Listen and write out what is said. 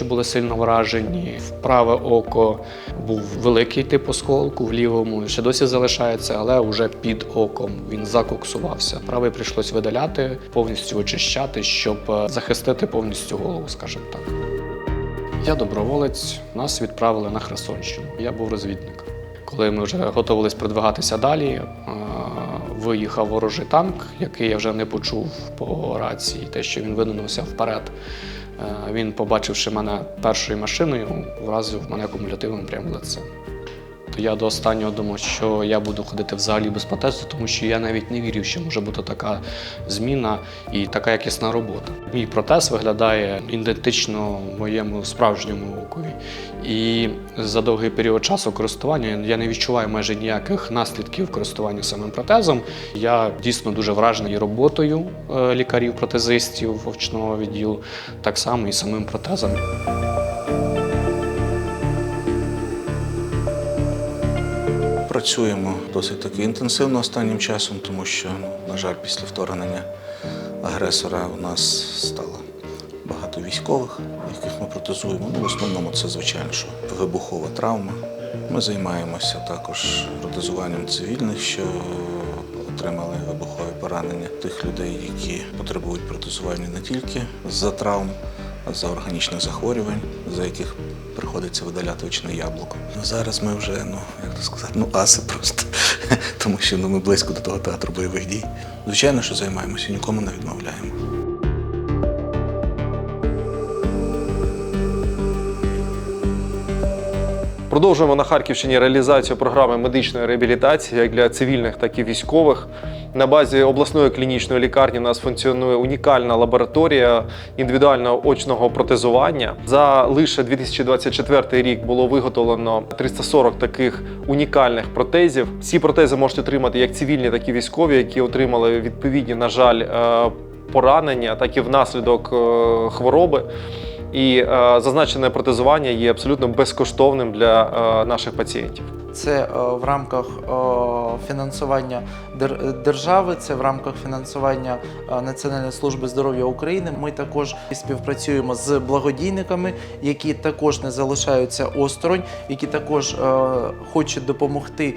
були сильно вражені. В праве око був великий тип осколку, в лівому ще досі залишається, але вже під оком він закоксувався. Правий прийшлось видаляти, повністю очищати, щоб е, захистити повністю голову, скажімо так. Я доброволець, нас відправили на Херсонщину. Я був розвідник. Коли ми вже готувалися продвигатися далі, е, виїхав ворожий танк, який я вже не почув по рації, те, що він видвинувся вперед. Е, Він, побачивши мене першою машиною, вразив мене кумулятивом прямо в лице. Я до останнього думав, що я буду ходити взагалі без протезу, тому що я навіть не вірив, що може бути така зміна і така якісна робота. Мій протез виглядає ідентично моєму справжньому окові. І за довгий період часу користування я не відчуваю майже ніяких наслідків користування самим протезом. Я дійсно дуже вражений роботою е, лікарів-протезистів овчного відділу, так само і самим протезом. Працюємо досить таки інтенсивно останнім часом, тому що, ну, на жаль, після вторгнення агресора у нас стало багато військових, яких ми протезуємо. Ну, в основному це, звичайно, що вибухова травма. Ми займаємося також протезуванням цивільних, що отримали вибухові поранення тих людей, які потребують протезування не тільки за травм, за органічних захворювань, за яких приходиться видаляти очне яблуко. Ну, зараз ми вже, ну як то сказати, ну аси просто, тому що ну, ми близько до того театру бойових дій. Звичайно, що займаємося, нікому не відмовляємо. Продовжуємо на Харківщині реалізацію програми медичної реабілітації як для цивільних, так і військових. На базі обласної клінічної лікарні у нас функціонує унікальна лабораторія індивідуального очного протезування. За лише 2024 рік було виготовлено 340 таких унікальних протезів. Ці протези можуть отримати як цивільні, так і військові, які отримали відповідні, на жаль, е, поранення, так і внаслідок е, хвороби. І е, зазначене протезування є абсолютно безкоштовним для е, наших пацієнтів. Це е, в рамках фінансування дер- держави, це в рамках фінансування Національної служби здоров'я України. Ми також співпрацюємо з благодійниками, які також не залишаються осторонь, які також хочуть допомогти